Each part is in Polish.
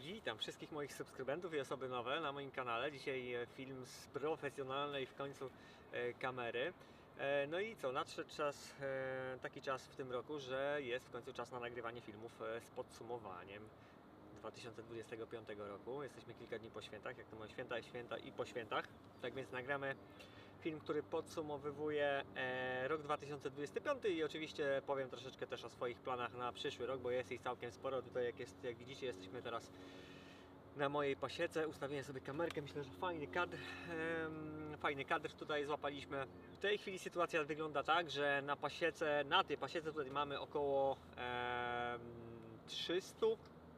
Witam wszystkich moich subskrybentów i osoby nowe na moim kanale. Dzisiaj e, film z profesjonalnej w końcu e, kamery. E, No i co, nadszedł czas, taki czas w tym roku, że jest w końcu czas na nagrywanie filmów z podsumowaniem 2025 roku. Jesteśmy kilka dni po świętach, jak to mówią, święta święta i po świętach. Tak więc nagramy film, który podsumowywuje e, rok 2025 i oczywiście powiem troszeczkę też o swoich planach na przyszły rok, bo jest ich całkiem sporo. Tutaj jak, jest, jak widzicie jesteśmy teraz na mojej pasiece, ustawiłem sobie kamerkę, myślę, że fajny kadr, fajny kadr tutaj złapaliśmy. W tej chwili sytuacja wygląda tak, że na pasiece, na tej pasiece tutaj mamy około em, 300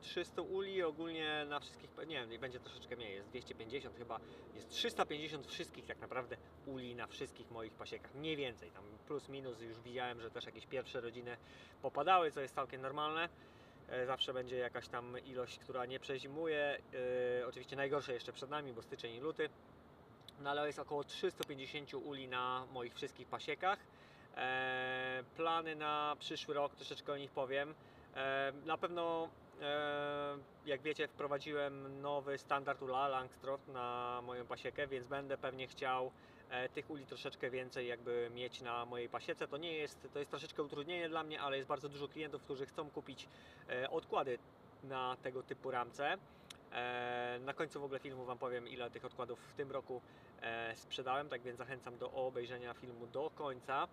300 uli ogólnie na wszystkich, nie wiem, będzie troszeczkę mniej, jest 250 chyba, jest 350 wszystkich tak naprawdę uli na wszystkich moich pasiekach, mniej więcej, tam plus minus już widziałem, że też jakieś pierwsze rodziny popadały, co jest całkiem normalne. E, Zawsze będzie jakaś tam ilość, która nie przezimuje. E, Oczywiście najgorsze jeszcze przed nami, bo styczeń i luty. No ale jest około 350 uli na moich wszystkich pasiekach. E, Plany na przyszły rok, troszeczkę o nich powiem. Na pewno, jak wiecie, wprowadziłem nowy standard ula Langstroth na moją pasiekę, więc będę pewnie chciał e, tych uli troszeczkę więcej jakby mieć na mojej pasiece. To nie jest, to jest troszeczkę utrudnienie dla mnie, ale jest bardzo dużo klientów, którzy chcą kupić e, odkłady na tego typu ramce. E, Na końcu w ogóle filmu Wam powiem, ile tych odkładów w tym roku e, sprzedałem, tak więc zachęcam do obejrzenia filmu do końca.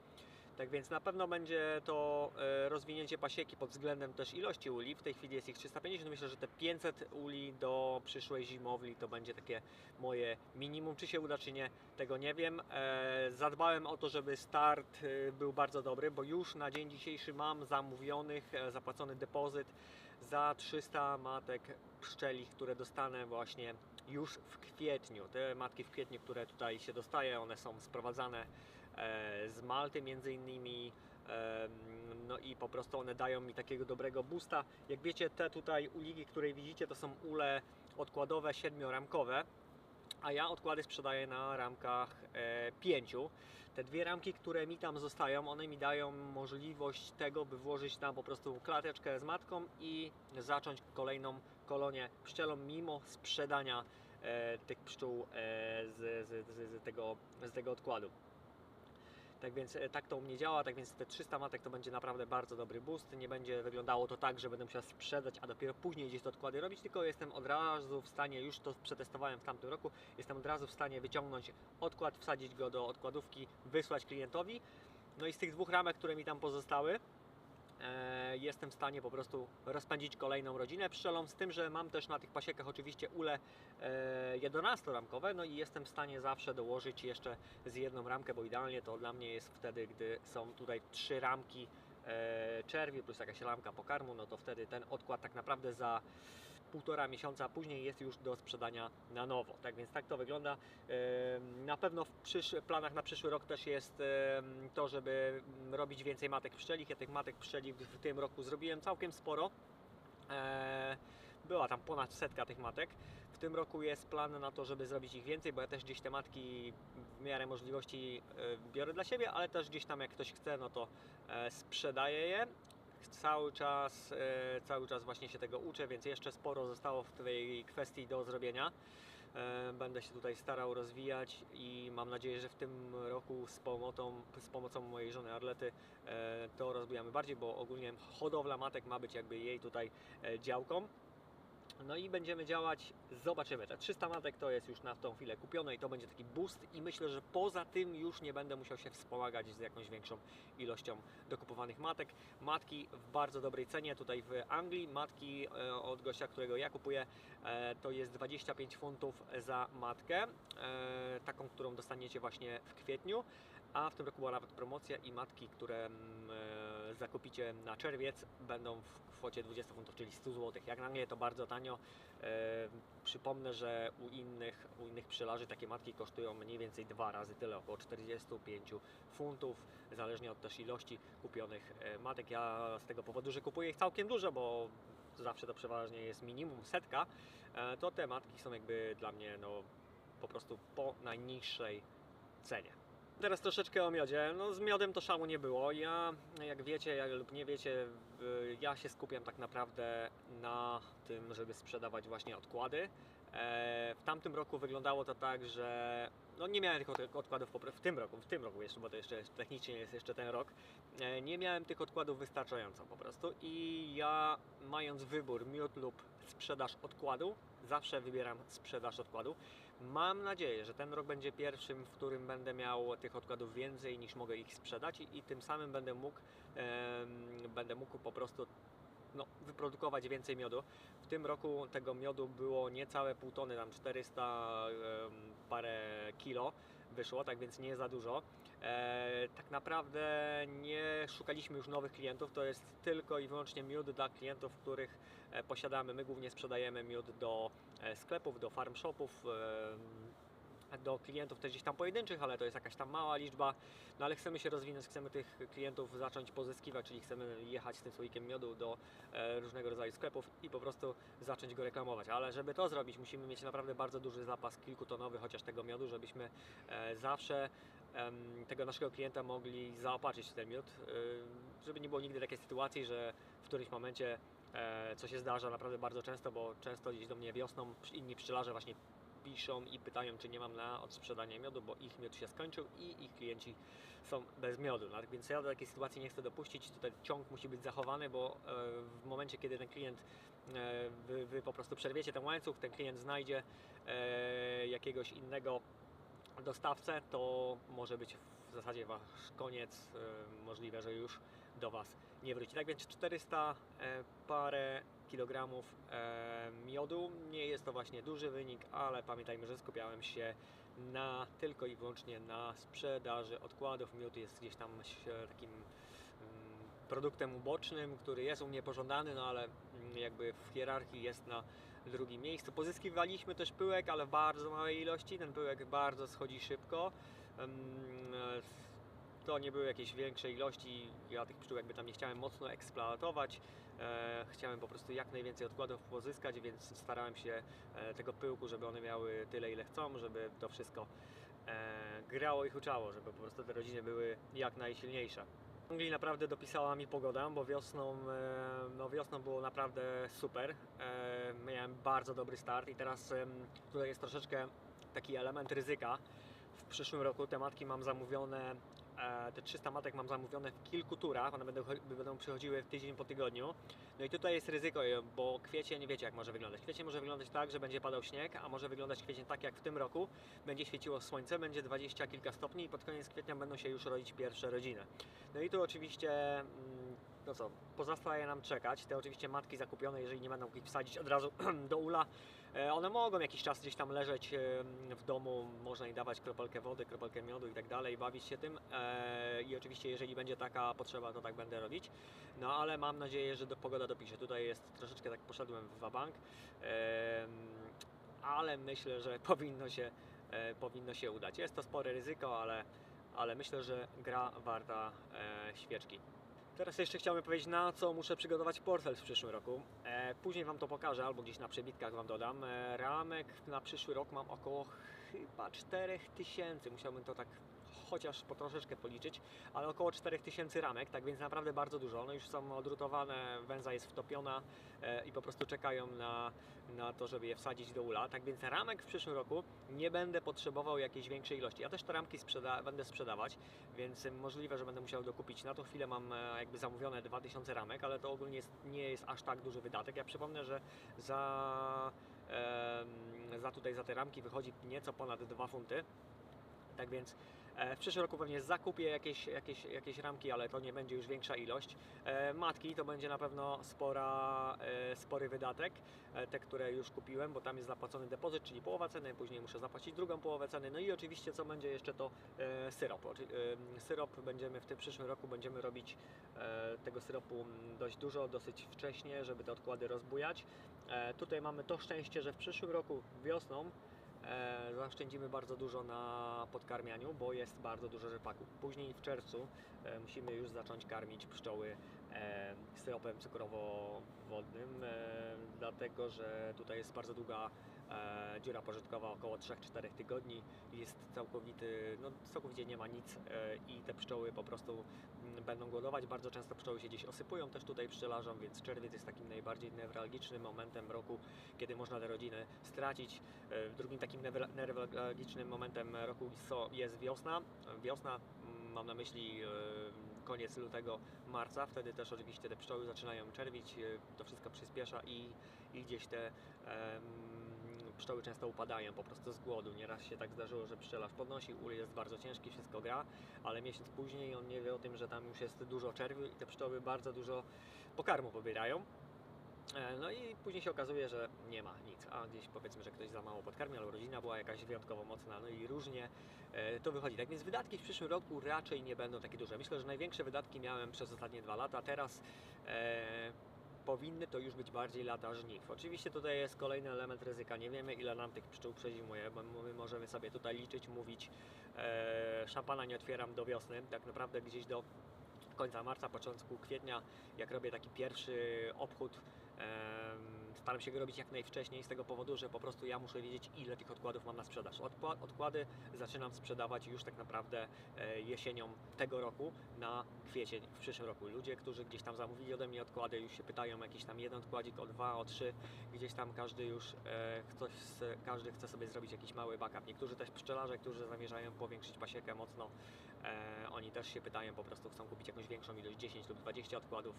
Tak więc na pewno będzie to e, rozwinięcie pasieki pod względem też ilości uli. W tej chwili jest ich 350. Myślę, że te 500 uli do przyszłej zimowli to będzie takie moje minimum. Czy się uda, czy nie, tego nie wiem. E, Zadbałem o to, żeby start e, był bardzo dobry, bo już na dzień dzisiejszy mam zamówionych, zapłacony depozyt za 300 matek pszczeli, które dostanę właśnie już w kwietniu. Te matki w kwietniu, które tutaj się dostaje, one są sprowadzane z Malty między innymi. e, No i po prostu one dają mi takiego dobrego boosta. Jak wiecie, te tutaj uligi, które widzicie, to są ule odkładowe, siedmioramkowe a ja odkłady sprzedaję na ramkach e, pięciu. Te dwie ramki, które mi tam zostają, one mi dają możliwość tego, by włożyć tam po prostu klateczkę z matką i zacząć kolejną kolonię pszczelą mimo sprzedania e, tych pszczół e, z, z, z, z, tego, z tego odkładu. Tak więc e, tak to u mnie działa, tak więc te 300 matek to będzie naprawdę bardzo dobry boost. Nie będzie wyglądało to tak, że będę musiał sprzedać, a dopiero później gdzieś te odkłady robić, tylko jestem od razu w stanie, już to przetestowałem w tamtym roku, jestem od razu w stanie wyciągnąć odkład, wsadzić go do odkładówki, wysłać klientowi. No i z tych dwóch ramek, które mi tam pozostały, jestem w stanie po prostu rozpędzić kolejną rodzinę pszczelą, z tym, że mam też na tych pasiekach oczywiście ule e, 11-ramkowe, no i jestem w stanie zawsze dołożyć jeszcze z jedną ramkę, bo idealnie to dla mnie jest wtedy, gdy są tutaj trzy ramki e, czerwi plus jakaś ramka pokarmu, no to wtedy ten odkład tak naprawdę za półtora miesiąca później jest już do sprzedania na nowo. Tak więc tak to wygląda. Na pewno w planach na przyszły rok też jest to, żeby robić więcej matek pszczelich. Ja tych matek pszczeli w- w tym roku zrobiłem całkiem sporo. E, Była tam ponad setka tych matek. W tym roku jest plan na to, żeby zrobić ich więcej, bo ja też gdzieś te matki w miarę możliwości e, biorę dla siebie, ale też gdzieś tam jak ktoś chce, no to e, sprzedaję je. Cały czas, e, cały czas właśnie się tego uczę, więc jeszcze sporo zostało w tej kwestii do zrobienia. E, Będę się tutaj starał rozwijać i mam nadzieję, że w tym roku z pomocą, z pomocą mojej żony Arlety e, to rozbijamy bardziej, bo ogólnie hodowla matek ma być jakby jej tutaj działką. No i będziemy działać, zobaczymy. Te 300 matek to jest już na tą chwilę kupione i to będzie taki boost i myślę, że poza tym już nie będę musiał się wspomagać z jakąś większą ilością dokupowanych matek. Matki w bardzo dobrej cenie tutaj w Anglii. Matki e, od gościa, którego ja kupuję, e, to jest 25 funtów za matkę, e, taką, którą dostaniecie właśnie w kwietniu. A w tym roku była nawet promocja i matki, które mm, zakupicie na czerwiec będą w kwocie 20 funtów, czyli 100 zł. Jak na mnie to bardzo tanio. E, przypomnę, że u innych, u innych pszczelarzy takie matki kosztują mniej więcej dwa razy tyle, około 45 funtów, zależnie od też ilości kupionych e, matek. Ja z tego powodu, że kupuję ich całkiem dużo, bo zawsze to przeważnie jest minimum setka, e, to te matki są jakby dla mnie no, po prostu po najniższej cenie. Teraz troszeczkę o miodzie. No z miodem to szału nie było. Ja, jak wiecie jak lub nie wiecie, ja się skupiam tak naprawdę na tym, żeby sprzedawać właśnie odkłady. E, W tamtym roku wyglądało to tak, że no nie miałem tych od- odkładów w tym roku, w tym roku jeszcze, bo to jeszcze technicznie jest jeszcze ten rok. E, Nie miałem tych odkładów wystarczająco po prostu i ja mając wybór miód lub sprzedaż odkładu, zawsze wybieram sprzedaż odkładu. Mam nadzieję, że ten rok będzie pierwszym, w którym będę miał tych odkładów więcej niż mogę ich sprzedać i, i tym samym będę mógł, em, będę mógł po prostu no, wyprodukować więcej miodu. W tym roku tego miodu było niecałe pół tony, tam 400 em, parę kilo wyszło, tak więc nie za dużo. E, tak naprawdę nie szukaliśmy już nowych klientów, to jest tylko i wyłącznie miód dla klientów, których e, posiadamy. My głównie sprzedajemy miód do e, sklepów, do farm shopów, em, do klientów też gdzieś tam pojedynczych, ale to jest jakaś tam mała liczba. No ale chcemy się rozwinąć, chcemy tych klientów zacząć pozyskiwać, czyli chcemy jechać z tym słoikiem miodu do e, różnego rodzaju sklepów i po prostu zacząć go reklamować. Ale żeby to zrobić, musimy mieć naprawdę bardzo duży zapas kilkutonowy chociaż tego miodu, żebyśmy e, zawsze tego naszego klienta mogli zaopatrzyć w ten miód, y, żeby nie było nigdy takiej sytuacji, że w którymś momencie e, co się zdarza naprawdę bardzo często, bo często gdzieś do mnie wiosną inni pszczelarze właśnie piszą i pytają, czy nie mam na odsprzedanie miodu, bo ich miód się skończył i ich klienci są bez miodu. No, tak więc ja do takiej sytuacji nie chcę dopuścić. Tutaj ciąg musi być zachowany, bo e, w momencie, kiedy ten klient, e, wy, wy po prostu przerwiecie ten łańcuch, ten klient znajdzie jakiegoś innego dostawcę, to może być w zasadzie wasz koniec. e, Możliwe, że już do Was nie wróci. Tak więc 400 e, parę kilogramów e, miodu. Nie jest to właśnie duży wynik, ale pamiętajmy, że skupiałem się na tylko i wyłącznie na sprzedaży odkładów. Miód jest gdzieś tam ś- takim mm, produktem ubocznym, który jest u mnie pożądany, no ale mm, jakby w hierarchii jest na drugim miejscu. Pozyskiwaliśmy też pyłek, ale w bardzo małej ilości. Ten pyłek bardzo schodzi szybko. E, To nie były jakieś większe ilości. Ja tych pszczół jakby tam nie chciałem mocno eksploatować. E, chciałem po prostu jak najwięcej odkładów pozyskać, więc starałem się e, tego pyłku, żeby one miały tyle, ile chcą, żeby to wszystko grało i huczało, żeby po prostu te rodziny były jak najsilniejsze. Anglii naprawdę dopisała mi pogoda, bo wiosną, e, no wiosną było naprawdę super. E, Miałem bardzo dobry start i teraz tutaj jest troszeczkę taki element ryzyka. W przyszłym roku te matki mam zamówione, te 300 matek mam zamówione w kilku turach, one będą, będą przychodziły w tydzień po tygodniu. No i tutaj jest ryzyko, bo kwiecień, wiecie jak może wyglądać. Kwiecień może wyglądać tak, że będzie padał śnieg, a może wyglądać kwiecień tak jak w tym roku. Będzie świeciło słońce, będzie 20 kilka stopni i pod koniec kwietnia będą się już rodzić pierwsze rodziny. No i tu oczywiście, mm, no co, pozostaje nam czekać. Te oczywiście matki zakupione, jeżeli nie będą mogli wsadzić od razu do ula, e, one mogą jakiś czas gdzieś tam leżeć e, w domu, można im dawać kropelkę wody, kropelkę miodu i tak dalej, bawić się tym. E, I oczywiście, jeżeli będzie taka potrzeba, to tak będę robić. No ale mam nadzieję, że do, pogoda dopisze. Tutaj jest troszeczkę tak poszedłem w wabank, ale myślę, że powinno się, powinno się udać. Jest to spore ryzyko, ale, ale myślę, że gra warta świeczki. Teraz jeszcze chciałbym powiedzieć, na co muszę przygotować portfel w przyszłym roku. E, później Wam to pokażę, albo gdzieś na przebitkach Wam dodam. E, ramek na przyszły rok mam około chyba 4000. Musiałbym to tak chociaż po troszeczkę policzyć, ale około 4000 ramek, tak więc naprawdę bardzo dużo. One już są odrutowane, węza jest wtopiona e, i po prostu czekają na, na to, żeby je wsadzić do ula. Tak więc ramek w przyszłym roku nie będę potrzebował jakiejś większej ilości. Ja też te ramki sprzeda- będę sprzedawać, więc e, możliwe, że będę musiał dokupić. Na tą chwilę mam e, jakby zamówione 2000 ramek, ale to ogólnie jest, nie jest aż tak duży wydatek. Ja przypomnę, że za, em, za tutaj za te ramki wychodzi nieco ponad 2 funty. Tak więc e, w przyszłym roku pewnie zakupię jakieś, jakieś, jakieś ramki, ale to nie będzie już większa ilość. E, Matki to będzie na pewno spora, e, spory wydatek, e, te które już kupiłem, bo tam jest zapłacony depozyt, czyli połowa ceny, później muszę zapłacić drugą połowę ceny. No i oczywiście co będzie jeszcze to e, syrop. E, Syrop będziemy w tym przyszłym roku będziemy robić e, tego syropu dość dużo, dosyć wcześnie, żeby te odkłady rozbujać. E, Tutaj mamy to szczęście, że w przyszłym roku wiosną e, zaoszczędzimy bardzo dużo na podkarmianiu, bo jest bardzo dużo rzepaku. Później w czerwcu e, musimy już zacząć karmić pszczoły e, syropem cukrowo-wodnym, e, dla, dlatego że tutaj jest bardzo długa dziura pożytkowa, około 3-4 tygodni. Jest całkowity, no całkowicie nie ma nic e, i te pszczoły po prostu mm, będą głodować. Bardzo często pszczoły się gdzieś osypują też tutaj pszczelarzom, więc czerwiec jest takim najbardziej newralgicznym momentem roku, kiedy można te rodziny stracić. E, Drugim takim newra- newralgicznym momentem roku jest wiosna. Wiosna, mm, mam na myśli e, koniec lutego, marca. Wtedy też oczywiście te pszczoły zaczynają czerwić, e, to wszystko przyspiesza i, i gdzieś te em, pszczoły często upadają po prostu z głodu. Nieraz się tak zdarzyło, że pszczelarz podnosi, ul jest bardzo ciężki, wszystko gra, ale miesiąc później on nie wie o tym, że tam już jest dużo czerwiu i te pszczoły bardzo dużo pokarmu pobierają. E, No i później się okazuje, że nie ma nic, a gdzieś powiedzmy, że ktoś za mało podkarmił, albo rodzina była jakaś wyjątkowo mocna, no i różnie e, to wychodzi. Tak więc wydatki w przyszłym roku raczej nie będą takie duże. Myślę, że największe wydatki miałem przez ostatnie dwa lata, teraz e, powinny to już być bardziej lata żniw. Oczywiście tutaj jest kolejny element ryzyka, nie wiemy ile nam tych pszczół przezimuje, my możemy sobie tutaj liczyć, mówić, e, szampana nie otwieram do wiosny, tak naprawdę gdzieś do końca marca, początku kwietnia, jak robię taki pierwszy obchód, staram się go robić jak najwcześniej z tego powodu, że po prostu ja muszę wiedzieć ile tych odkładów mam na sprzedaż. Odkła- odkłady zaczynam sprzedawać już tak naprawdę e, jesienią tego roku na kwiecień w przyszłym roku. Ludzie, którzy gdzieś tam zamówili ode mnie odkłady, już się pytają o jakiś tam jeden odkładzik, o dwa, o trzy, gdzieś tam każdy już e, ktoś, z- każdy chce sobie zrobić jakiś mały backup. Niektórzy też pszczelarze, którzy zamierzają powiększyć pasiekę mocno, e, oni też się pytają, po prostu chcą kupić jakąś większą ilość, 10 lub 20 odkładów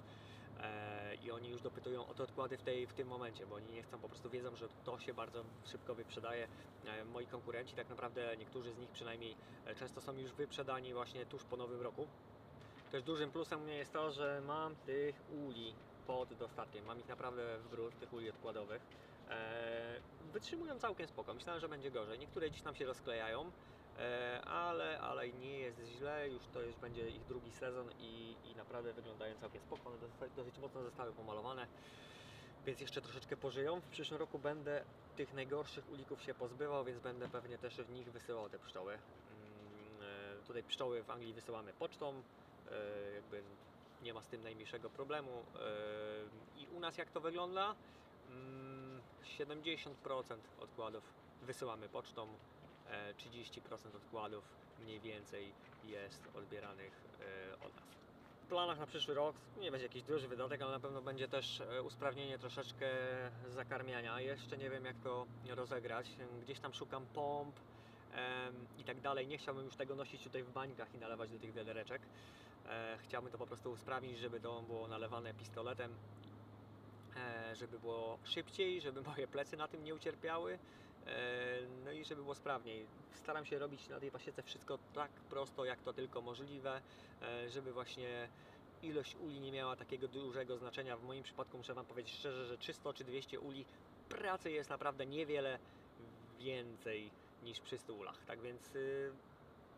e, i oni już dopytują o te odkłady w, tej, w tym momencie, bo oni nie chcą, po prostu wiedzą, że to się bardzo szybko wyprzedaje. E, moi konkurenci, tak naprawdę niektórzy z nich przynajmniej e, często są już wyprzedani właśnie tuż po nowym roku. Też dużym plusem u mnie jest to, że mam tych uli pod dostatkiem. Mam ich naprawdę w bród, tych uli odkładowych. E, wytrzymują całkiem spoko. Myślałem, że będzie gorzej. Niektóre gdzieś tam się rozklejają, e, ale, ale nie jest źle. Już to już będzie ich drugi sezon i, i naprawdę wyglądają całkiem spoko. One dosyć mocno zostały pomalowane, więc jeszcze troszeczkę pożyją. W przyszłym roku będę tych najgorszych ulików się pozbywał, więc będę pewnie też w nich wysyłał te pszczoły. Mm, e, Tutaj pszczoły w Anglii wysyłamy pocztą, e, jakby nie ma z tym najmniejszego problemu. E, I u nas jak to wygląda? Mm, 70% odkładów wysyłamy pocztą, e, 30% odkładów mniej więcej jest odbieranych od nas. Planach na przyszły rok nie będzie jakiś duży wydatek, ale na pewno będzie też e, usprawnienie troszeczkę zakarmiania. Jeszcze nie wiem jak to rozegrać. Gdzieś tam szukam pomp i tak dalej. Nie chciałbym już tego nosić tutaj w bańkach i nalewać do tych wiadereczek. E, chciałbym to po prostu usprawnić, żeby to było nalewane pistoletem, e, żeby było szybciej, żeby moje plecy na tym nie ucierpiały. E, No i żeby było sprawniej. Staram się robić na tej pasiece wszystko tak prosto, jak to tylko możliwe, e, żeby właśnie ilość uli nie miała takiego dużego znaczenia. W moim przypadku muszę Wam powiedzieć szczerze, że 300 czy 200 uli pracy jest naprawdę niewiele więcej niż przy 100 ulach. Tak więc, y,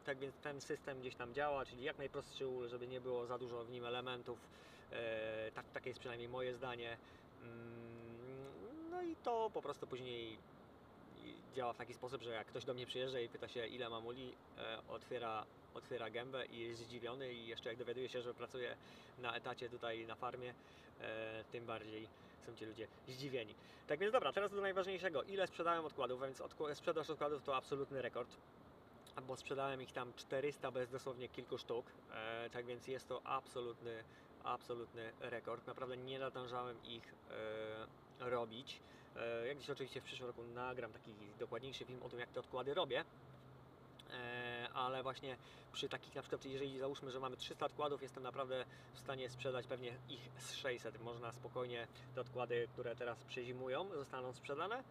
tak więc ten system gdzieś tam działa, czyli jak najprostszy ul, żeby nie było za dużo w nim elementów. E, tak, takie jest przynajmniej moje zdanie. Mm, No i to po prostu później działa w taki sposób, że jak ktoś do mnie przyjeżdża i pyta się ile mam uli, e, otwiera, otwiera gębę i jest zdziwiony i jeszcze jak dowiaduje się, że pracuje na etacie tutaj na farmie, e, tym bardziej są ci ludzie zdziwieni. Tak więc dobra, teraz do najważniejszego. Ile sprzedałem odkładów? Więc odkł- sprzedaż odkładów to absolutny rekord. Bo sprzedałem ich tam 400 bez dosłownie kilku sztuk. E, tak więc jest to absolutny, absolutny rekord. Naprawdę nie nadążałem ich e, robić. E, jak dziś oczywiście w przyszłym roku nagram taki dokładniejszy film o tym, jak te odkłady robię. E, ale właśnie przy takich na przykład, jeżeli załóżmy, że mamy 300 odkładów, jestem naprawdę w stanie sprzedać pewnie ich z 600. Można spokojnie te odkłady, które teraz przezimują, zostaną sprzedane.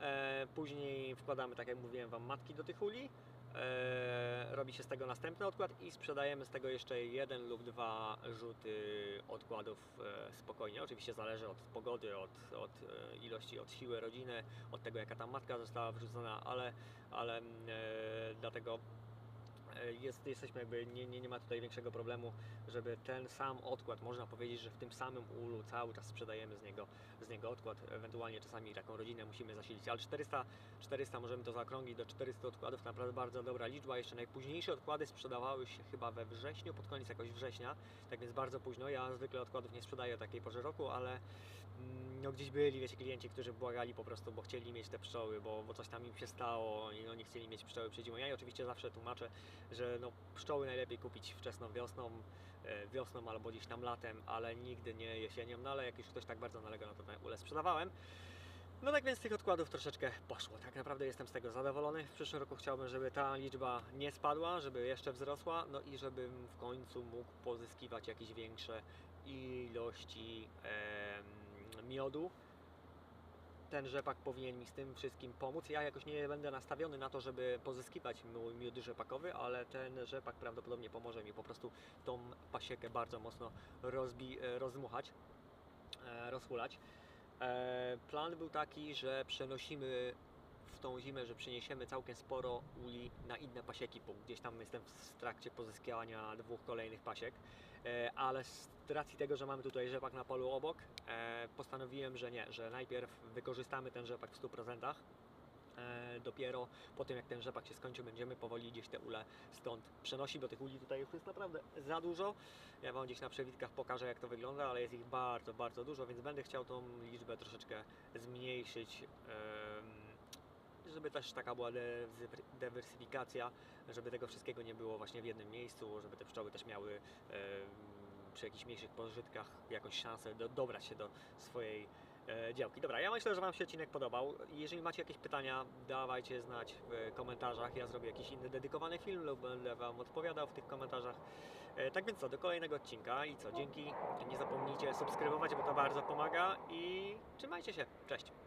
E, później wkładamy, tak jak mówiłem Wam, matki do tych uli. E, robi się z tego następny odkład i sprzedajemy z tego jeszcze jeden lub dwa rzuty odkładów e, spokojnie. Oczywiście zależy od pogody, od, od e, ilości, od siły rodziny, od tego jaka tam matka została wrzucona, ale, ale mm, dlatego jest, jesteśmy jakby, nie, nie, nie ma tutaj większego problemu, żeby ten sam odkład, można powiedzieć, że w tym samym ulu cały czas sprzedajemy z niego, z niego odkład, ewentualnie czasami taką rodzinę musimy zasilić, ale 400, 400 możemy to zaokrąglić do 400 odkładów, naprawdę bardzo dobra liczba, jeszcze najpóźniejsze odkłady sprzedawały się chyba we wrześniu, pod koniec jakoś września, tak więc bardzo późno, ja zwykle odkładów nie sprzedaję o takiej porze roku, ale mm, no gdzieś byli, wiecie, klienci, którzy błagali po prostu, bo chcieli mieć te pszczoły, bo, bo coś tam im się stało i no nie chcieli mieć pszczoły przed zimą. Ja oczywiście zawsze tłumaczę, że no pszczoły najlepiej kupić wczesną wiosną, e, wiosną albo gdzieś tam latem, ale nigdy nie jesienią, no ale jak już ktoś tak bardzo nalega, no to na ule sprzedawałem. No tak więc tych odkładów troszeczkę poszło. Tak naprawdę jestem z tego zadowolony. W przyszłym roku chciałbym, żeby ta liczba nie spadła, żeby jeszcze wzrosła, no i żebym w końcu mógł pozyskiwać jakieś większe ilości em, miodu. Ten rzepak powinien mi z tym wszystkim pomóc. Ja jakoś nie będę nastawiony na to, żeby pozyskiwać mój miód rzepakowy, ale ten rzepak prawdopodobnie pomoże mi po prostu tą pasiekę bardzo mocno rozbi- e, rozdmuchać, e, rozhulać. E, Plan był taki, że przenosimy w tą zimę, że przyniesiemy całkiem sporo uli na inne pasieki, bo gdzieś tam jestem w trakcie pozyskiwania dwóch kolejnych pasiek, ale z racji tego, że mamy tutaj rzepak na polu obok, e, postanowiłem, że nie, że najpierw wykorzystamy ten rzepak w 100%. E, Dopiero po tym, jak ten rzepak się skończy, będziemy powoli gdzieś te ule stąd przenosić, bo tych uli tutaj już jest naprawdę za dużo. Ja Wam gdzieś na przewitkach pokażę, jak to wygląda, ale jest ich bardzo, bardzo dużo, więc będę chciał tą liczbę troszeczkę zmniejszyć. Żeby też taka była dywersyfikacja, żeby tego wszystkiego nie było właśnie w jednym miejscu, żeby te pszczoły też miały przy jakichś mniejszych pożytkach jakąś szansę do, dobrać się do swojej e, działki. Dobra, ja myślę, że Wam się odcinek podobał. Jeżeli macie jakieś pytania, dawajcie znać w komentarzach. Ja zrobię jakiś inny dedykowany film lub będę Wam odpowiadał w tych komentarzach. E, tak więc co, do kolejnego odcinka i co, dzięki. Nie zapomnijcie subskrybować, bo to bardzo pomaga i trzymajcie się. Cześć!